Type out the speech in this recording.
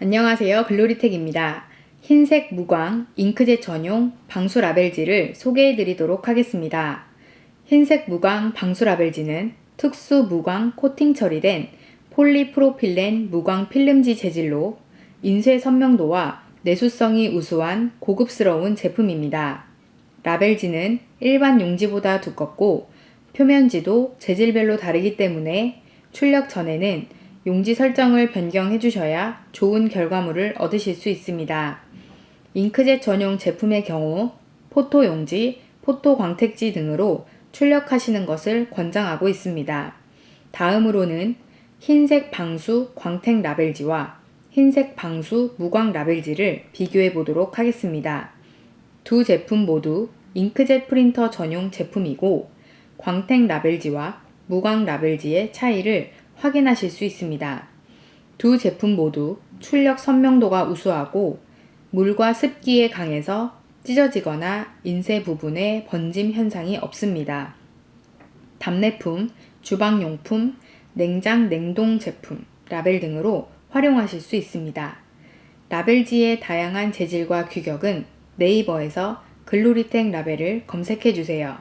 안녕하세요. 글로리텍입니다. 흰색 무광 잉크젯 전용 방수 라벨지를 소개해 드리도록 하겠습니다. 흰색 무광 방수 라벨지는 특수 무광 코팅 처리된 폴리프로필렌 무광 필름지 재질로 인쇄 선명도와 내수성이 우수한 고급스러운 제품입니다. 라벨지는 일반 용지보다 두껍고 표면지도 재질별로 다르기 때문에 출력 전에는 용지 설정을 변경해 주셔야 좋은 결과물을 얻으실 수 있습니다. 잉크젯 전용 제품의 경우 포토 용지, 포토 광택지 등으로 출력하시는 것을 권장하고 있습니다. 다음으로는 흰색 방수 광택 라벨지와 흰색 방수 무광 라벨지를 비교해 보도록 하겠습니다. 두 제품 모두 잉크젯 프린터 전용 제품이고 광택 라벨지와 무광 라벨지의 차이를 확인하실 수 있습니다. 두 제품 모두 출력 선명도가 우수하고 물과 습기에 강해서 찢어지거나 인쇄 부분에 번짐 현상이 없습니다. 답례품, 주방용품, 냉장 냉동 제품, 라벨 등으로 활용하실 수 있습니다. 라벨지의 다양한 재질과 규격은 네이버에서 글로리텍 라벨을 검색해 주세요.